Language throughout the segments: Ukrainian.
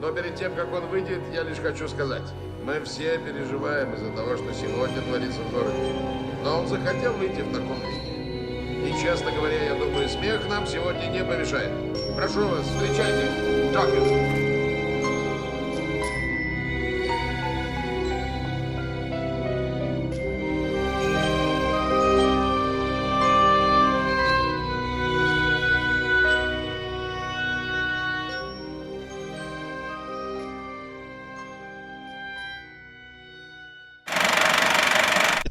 Но перед тем, как он выйдет, я лишь хочу сказать. Мы все переживаем из-за того, что сегодня творится в городе. Но он захотел выйти в таком виде. И, честно говоря, я думаю, смех нам сегодня не помешает. Прошу вас, встречайте, Джокер.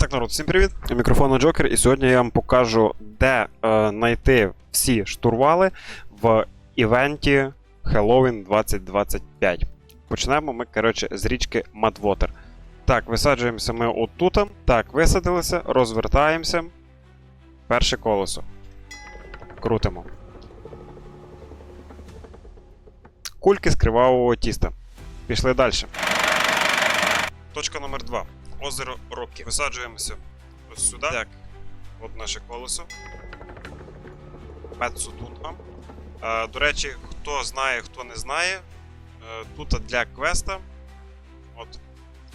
Так, народ, всім привіт! У мікрофону Джокер, і сьогодні я вам покажу, де е, знайти всі штурвали в івенті Halloween 2025. Почнемо ми, коротше, з річки Мадвотер. Так, висаджуємося ми отут. Так, висадилися, розвертаємося. Перше колесо. Крутимо. Кульки з кривавого тіста. Пішли далі. Точка номер 2. Озеро Рокі. Висаджуємося ось сюди. Так, от наше колесо. Мецудунга. Е, до речі, хто знає, хто не знає, е, тут для квеста. От,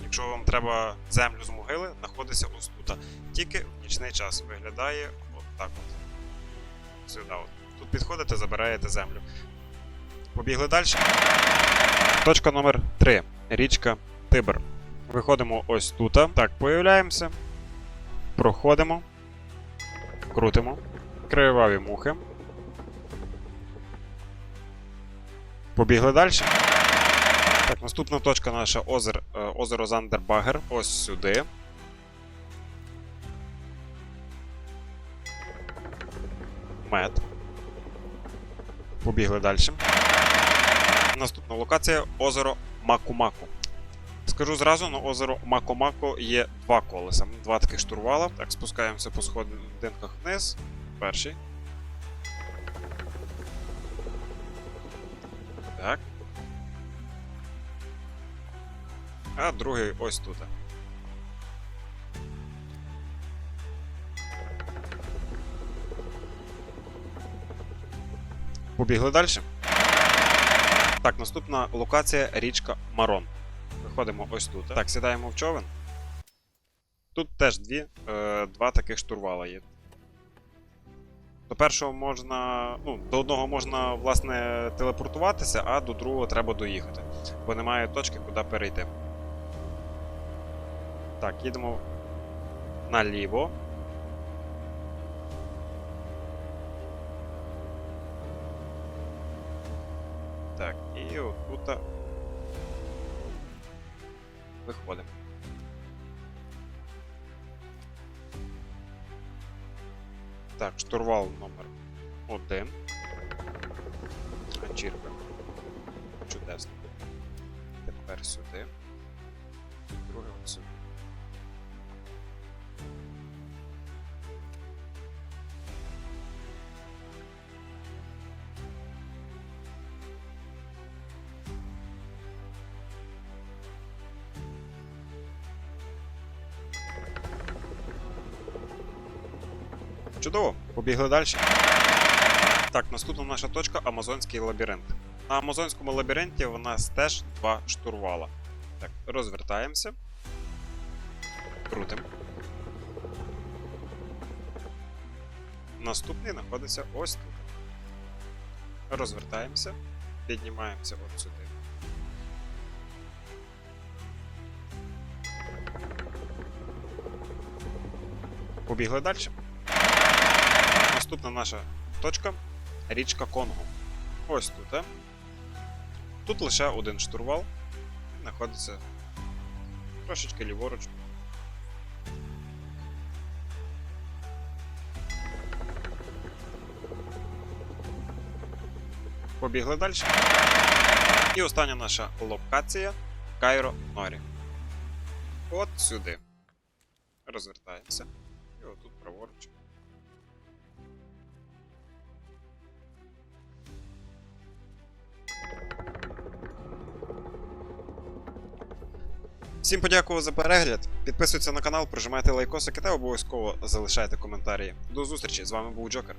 якщо вам треба землю з могили, знаходиться ось тут. Тільки в нічний час виглядає от так от. Сюди от. Тут підходите, забираєте землю. Побігли далі. Точка номер 3. Річка Тибр. Виходимо ось тут. Так, появляємося. Проходимо. Крутимо. Криваві мухи. Побігли далі. Так, наступна точка наша озер, е, озеро Зандербагер. Ось сюди. Мед. Побігли далі. Наступна локація озеро Макумаку. Скажу зразу, на озеро Мако-Мако є два колеса, два таких штурвала. Так, спускаємося по сходинках вниз. Перший. Так. А другий ось тут. Побігли далі. Так, наступна локація річка Марон. Виходимо ось тут. Так, сідаємо в човен. Тут теж дві, е, два таких штурвала є. До першого можна. Ну, до одного можна, власне, телепортуватися, а до другого треба доїхати. Бо немає точки, куди перейти. Так, їдемо наліво. Так, і отут Виходимо. Так, штурвал номер 1. Ганчірка. Чудесно. Тепер сюди. Друге сюди. Чудово, побігли далі. Так, наступна наша точка Амазонський лабіринт. На Амазонському лабіринті у нас теж два штурвала. Так, розвертаємося. Крутимо. Наступний знаходиться ось тут. Розвертаємося, піднімаємося от сюди. Побігли далі. Наступна наша точка річка Конго. Ось тут. е. Тут лише один штурвал. Знаходиться трошечки ліворуч. Побігли далі. І остання наша локація Кайро Норі. От сюди. Розвертаємося. І отут праворуч. Всім подякував за перегляд. Підписуйтесь на канал, прожимайте лайкосики та обов'язково залишайте коментарі. До зустрічі! З вами був Джокер.